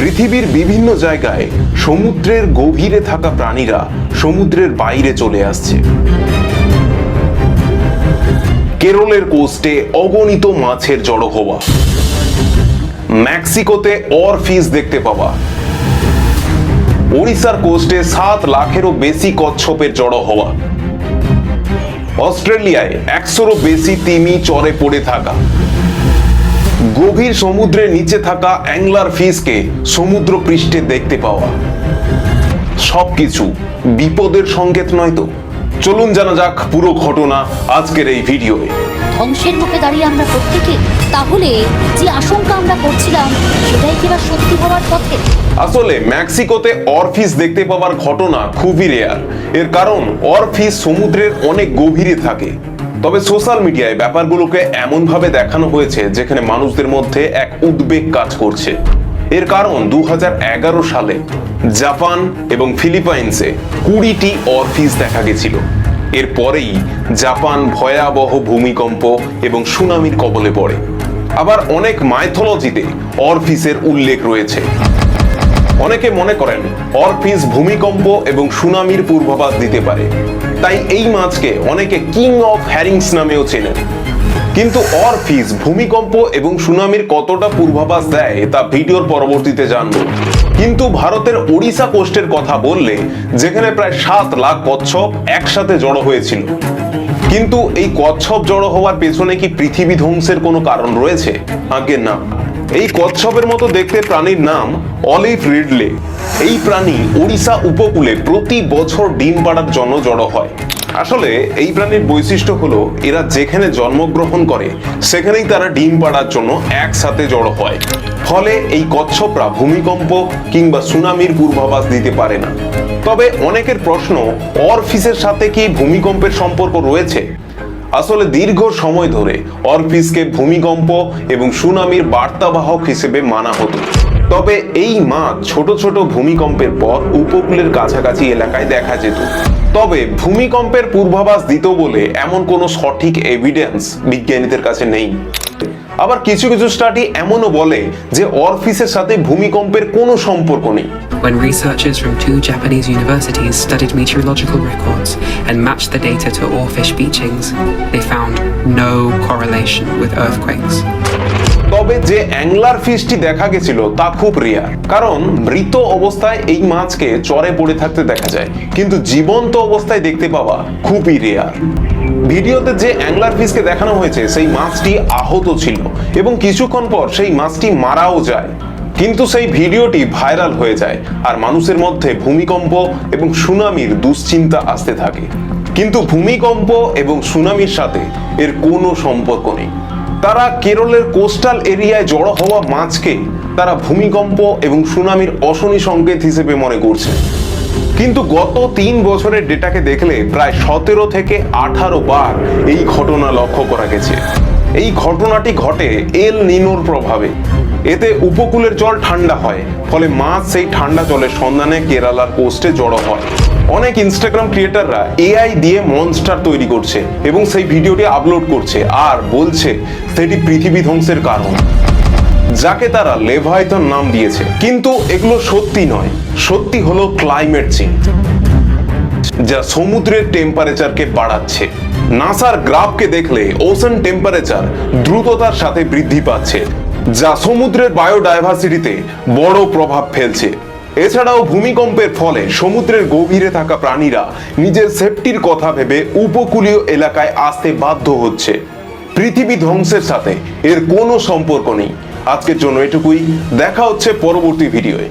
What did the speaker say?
পৃথিবীর বিভিন্ন জায়গায় সমুদ্রের গভীরে থাকা প্রাণীরা সমুদ্রের বাইরে চলে আসছে। কেরলের কোস্টে অগণিত মাছের জড়ো হওয়া। মেক্সিকোতে অর ফিস দেখতে পাওয়া। ওড়িশার কোস্টে সাত লাখেরও বেশি কচ্ছপের জড়ো হওয়া। অস্ট্রেলিয়ায় একশোরও বেশি তিমি চরে পড়ে থাকা। গভীর সমুদ্রের নিচে থাকা অ্যাংলার ফিসকে সমুদ্র পৃষ্ঠে দেখতে পাওয়া। সবকিছু বিপদের সংকেত নয় তো? চলুন জানা যাক পুরো ঘটনা আজকের এই ভিডিওয়ে ধ্বংসের মুখে দাঁড়িয়ে আমরা প্রত্যেকে তাহলে যে আশঙ্কা আমরা করছিলাম সেটাই কি সত্যি হওয়ার পথে? আসলে মেক্সিকোতে অরফিস দেখতে পাওয়ার ঘটনা খুবই রেয়ার এর কারণ অরফিস সমুদ্রের অনেক গভীরে থাকে। তবে সোশ্যাল মিডিয়ায় ব্যাপারগুলোকে এমনভাবে দেখানো হয়েছে যেখানে মানুষদের মধ্যে এক উদ্বেগ কাজ করছে। এর কারণ দু হাজার এগারো সালে জাপান এবং ফিলিপাইন্সে কুড়িটি অরফিস দেখা গেছিল। এরপরেই জাপান ভয়াবহ ভূমিকম্প এবং সুনামির কবলে পড়ে। আবার অনেক মাইথোলজিতে অরফিসের উল্লেখ রয়েছে। অনেকে মনে করেন অরফিস ভূমিকম্প এবং সুনামির পূর্বাভাস দিতে পারে। তাই এই মাছকে অনেকে কিং অফ হ্যারিংস নামেও চেনেন। কিন্তু অরফিস ভূমিকম্প এবং সুনামির কতটা পূর্বাভাস দেয়, তা ভিডিওর পরবর্তীতে জানব। কিন্তু ভারতের ওড়িশা কোস্টের কথা বললে, যেখানে প্রায় সাত লাখ কচ্ছপ একসাথে জড়ো হয়েছিল। কিন্তু এই কচ্ছপ জড়ো হওয়ার পেছনে কি পৃথিবী ধ্বংসের কোনো কারণ রয়েছে? আগে না। এই কচ্ছপের মতো দেখতে প্রাণীর নাম অলিভ রিডলে। এই প্রাণী ওড়িশা উপকূলে প্রতি বছর ডিম পাড়ার জন্য জড়ো হয়। আসলে এই প্রাণীর বৈশিষ্ট্য হলো এরা যেখানে জন্মগ্রহণ করে, সেখানেই তারা ডিম পাড়ার জন্য একসাথে জড়ো হয়। ফলে এই কচ্ছপরা ভূমিকম্প কিংবা সুনামির পূর্বাভাস দিতে পারে না। তবে অনেকের প্রশ্ন, অরফিসের সাথে কি ভূমিকম্পের সম্পর্ক রয়েছে? আসলে দীর্ঘ সময় ধরে অরফিসকে ভূমিকম্প এবং সুনামির বার্তাবাহক হিসেবে মানা হতো। তবে এই মাছ ছোট ছোট ভূমিকম্পের পর উপকূলের কাছাকাছি এলাকায় দেখা যেত। তবে ভূমিকম্পের পূর্বাভাস দিত বলে এমন কোনো সঠিক এভিডেন্স বিজ্ঞানীদের কাছে নেই। আবার কিছু কিছু স্টাডি এমনও বলে যে অরফিসের সাথে ভূমিকম্পের কোনো সম্পর্ক নেই। When researchers from two Japanese universities studied meteorological records and matched the data to oarfish beachings, they found no correlation with earthquakes. তবে যে অ্যাংলার ফিশটি দেখা গেছিল তা খুব রেয়ার কারণ মৃত অবস্থায় এই মাছকে চরে পড়ে থাকতে দেখা যায় কিন্তু জীবন্ত অবস্থায় দেখতে পাওয়া খুবই রেয়ার ভিডিওতে যে অ্যাংলার ফিশকে দেখানো হয়েছে সেই মাছটি আহত ছিল এবং কিছুক্ষণ পর সেই মাছটি মারাও যায় কিন্তু সেই ভিডিওটি ভাইরাল হয়ে যায় আর মানুষের মধ্যে ভূমিকম্প এবং সুনামির দুশ্চিন্তা আসতে থাকে। কিন্তু ভূমিকম্প এবং সুনামির সাথে এর কোনো সম্পর্ক নেই। তারা কেরলের কোস্টাল এরিয়ায় জড়ো হওয়া মাছকে তারা ভূমিকম্প এবং সুনামির অশনি সংকেত হিসেবে মনে করছে। কিন্তু গত তিন বছরের ডেটাকে দেখলে প্রায় সতেরো থেকে আঠারো বার এই ঘটনা লক্ষ্য করা গেছে। এই ঘটনাটি ঘটে এল নিনোর প্রভাবে। এতে উপকূলের জল ঠান্ডা হয়, ফলে মাছ সেই ঠান্ডা জলের সন্ধানে কেরালার কোস্টে জড়ো হয়। অনেক ইনস্টাগ্রাম ক্রিয়েটাররা এআই দিয়ে মনস্টার তৈরি করছে এবং সেই ভিডিওটি আপলোড করছে আর বলছে সেটি পৃথিবী ধ্বংসের কারণ। যাকে তারা লেভাইথন নাম দিয়েছে। কিন্তু এগুলো সত্যি নয়, সত্যি হলো ক্লাইমেট চেঞ্জ যা সমুদ্রের টেম্পারেচারকে বাড়াচ্ছে। নাসার গ্রাফকে দেখলে ওশান টেম্পারেচার দ্রুততার সাথে বৃদ্ধি পাচ্ছে। যা সমুদ্রের বায়োডাইভার্সিটিতে বড় প্রভাব ফেলছে। এছাড়াও ভূমিকম্পের ফলে সমুদ্রের গভীরে থাকা প্রাণীরা নিজের সেফটির কথা ভেবে উপকূলীয় এলাকায় আসতে বাধ্য হচ্ছে। পৃথিবী ধ্বংসের সাথে এর কোনো সম্পর্ক নেই। আজকের জন্য এটুকুই। দেখা হচ্ছে পরবর্তী ভিডিওয়ে।